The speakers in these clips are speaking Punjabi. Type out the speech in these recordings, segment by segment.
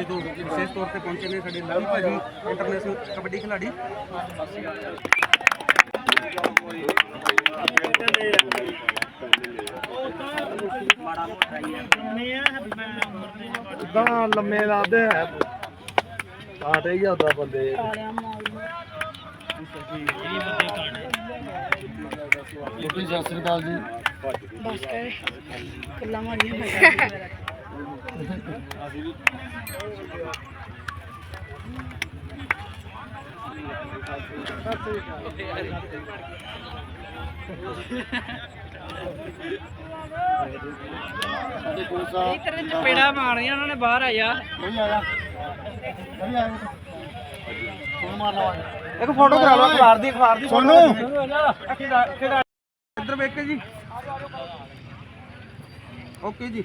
ਦਿੱਲੀ ਤੋਂ ਵਿਸ਼ੇਸ਼ ਤੌਰ ਤੇ ਪਹੁੰਚੇ ਨੇ ਸਾਡੇ ਲਵੀ ਭਾਜੀ ਇੰਟਰਨੈਸ਼ਨਲ ਕਬੱਡੀ ਖਿਡਾਰੀ। ਉਦਾਂ ਲੰਮੇ ਲਾਦੇ ਹੈ ਕਾਟੇ ਹੀ ਉਦਾਂ ਬੰਦੇ। ਸਤਿ ਸ੍ਰੀ ਅਕਾਲ ਜੀ। ਬਸ ਕਰ ਕੁੱਲਾ ਮਾਰੀਆਂ ਤੇਰੇ ਚਪੇੜਾ ਮਾਰੀਆਂ ਉਹਨਾਂ ਨੇ ਬਾਹਰ ਆ ਜਾ ਇੱਕ ਫੋਟੋ ਕਰਾ ਲਓ ਅਖਬਾਰ ਦੀ ਅਖਬਾਰ ਦੀ ਸੋਨੂ। ਇੱਧਰ ਵੇਖ ਕੇ ਜੀ। ਓਕੇ ਜੀ।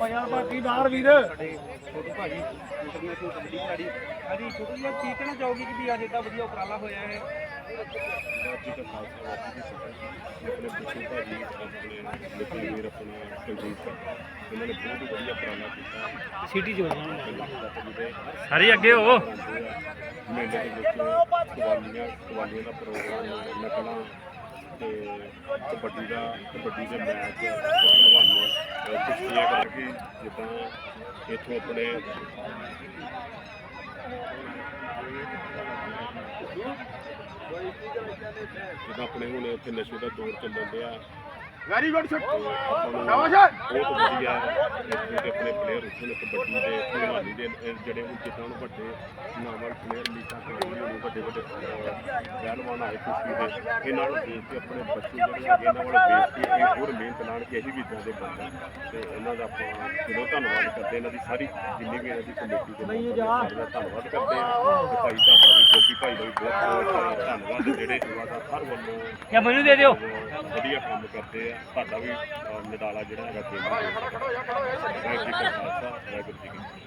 ਓ ਯਾਰ ਬਾਕੀ ਬਾਹਰ ਵੀਰ। ਛੋਟੂ ਭਾਜੀ ਇੰਟਰਨੈਸ਼ਨਲ ਕਬੱਡੀ ਖਿਡਾਰੀ। ਹਾਂਜੀ ਛੋਟੂ ਜੀ ਕੀ ਕਹਿਣਾ ਚਾਹੋਗੇ ਕਿ ਵੀ ਅੱਜ ਏਡਾ ਵਧੀਆ ਉਪਰਾਲਾ ਹੋਇਆ ਹੈ? ਬਾਜੀ ਦਾ ਖਾਲਸਾ ਵਾਜੀ ਦੀ ਫਤਿਹ ਆਪਣੇ ਬੱਚੇ ਭਾਜੀ ਆਪਣੇ ਨਿਕਲ ਵੀਰ ਆਪਣਾ ਕੁਲਜੀਤ ਸਰ ਇਹਨਾਂ ਨੇ ਬਹੁਤ ਹੀ ਵਧੀਆ ਉਪਰਾਲਾ ਕੀਤਾ। ਸਿਟੀ ਚ ਸਾਰੀ ਅੱਗੇ ਹੋ। ਮੇਲੇ ਦੇ ਵਿੱਚ ਕਵਾਲੀਆਂ ਕਵਾਲੀਆਂ ਦਾ ਪ੍ਰੋਗਰਾਮ ਨਕਲਾਂ ਤੇ ਕਬੱਡੀ ਦਾ ਕਬੱਡੀ ਦੇ ਮੈਚ ਪਹਿਲਵਾਨੀ ਕੁਸ਼ਤੀਆਂ ਕਰਕੇ ਜਿੱਦਾਂ ਇੱਥੋਂ ਆਪਣੇ ਜਿੱਦਾਂ ਆਪਣੇ ਹੁਣ ਉੱਥੇ ਨਸ਼ੇ ਦਾ ਦੌਰ ਚੱਲਣ ਡਿਆ। ਵੈਰੀ ਗੁੱਡ ਸ਼ਾਟ ਸ਼ਾਬਾਸ਼ ਬਹੁਤ ਵਧੀਆ ਇੱਥੇ ਦੇ ਆਪਣੇ ਪਲੇਅਰ ਉੱਥੇ ਕਬੱਡੀ ਦੇ ਪਹਿਲਵਾਨੀ ਦੇ ਜਿਹੜੇ ਜਿੱਦਾਂ ਵੱਡੇ ਨਾਮਵਰ ਪਲੇਅਰ ਕਬੱਡੀ ਹੋਣੀ ਵੱਡੇ ਵੱਡੇ ਪਹਿਲਵਾਨ ਆਏ ਕੁਸ਼ਤੀ ਦੇ? ਇਹਨਾਂ ਨੂੰ ਦੇਖ ਕੇ ਆਪਣੇ ਬੱਚੇ ਜਿਹੜੇ ਹੈਗੇ ਇਹਨਾਂ ਵੱਲ ਦੇਖ ਕੇ ਇਹ ਹੋਰ ਮਿਹਨਤ ਨਾਲ ਕਿ ਅਸੀਂ ਵੀ ਇੱਦਾਂ ਦੇ ਬਣਨ ਤੇ ਇਹਨਾਂ ਦਾ ਆਪਾਂ ਦਿਲੋਂ ਧੰਨਵਾਦ ਕਰਦੇ ਇਹਨਾਂ ਦੀ ਸਾਰੀ ਜਿੰਨੀ ਵੀ ਇਹਨਾਂ ਦੀ ਕਮੇਟੀ ਦੇ ਮੈਂਬਰ ਦਾ ਧੰਨਵਾਦ ਕਰਦੇ ਆ ਤੇ ਭਾਈ ਤੁਹਾਡਾ ਵੀ ਗੋਪੀ ਭਾਈ ਦਾ ਵੀ ਬਹੁਤ ਬਹੁਤ ਧੰਨਵਾਦ। ਜਿਹੜੇ ਸੇਵਾਦਾਰ ਹਰ ਵੱਲੋਂ ਜਾਂ ਮੈਨੂੰ ਦੇ ਦਿਓ? ਵਧੀਆ ਕੰਮ ਕਰਦੇ ਆ। ਤੁਹਾਡਾ ਵੀ ਨਿਡਾਲਾ ਜਿਹੜਾ ਹੈਗਾ ਕੇਂਦਰ ਵਾਹਿਗੁਰੂ ਜੀ ਕਾ ਖਾਲਸਾ ਵਾਹਿਗੁਰੂ ਜੀ ਕੀ ਫਤਿਹ।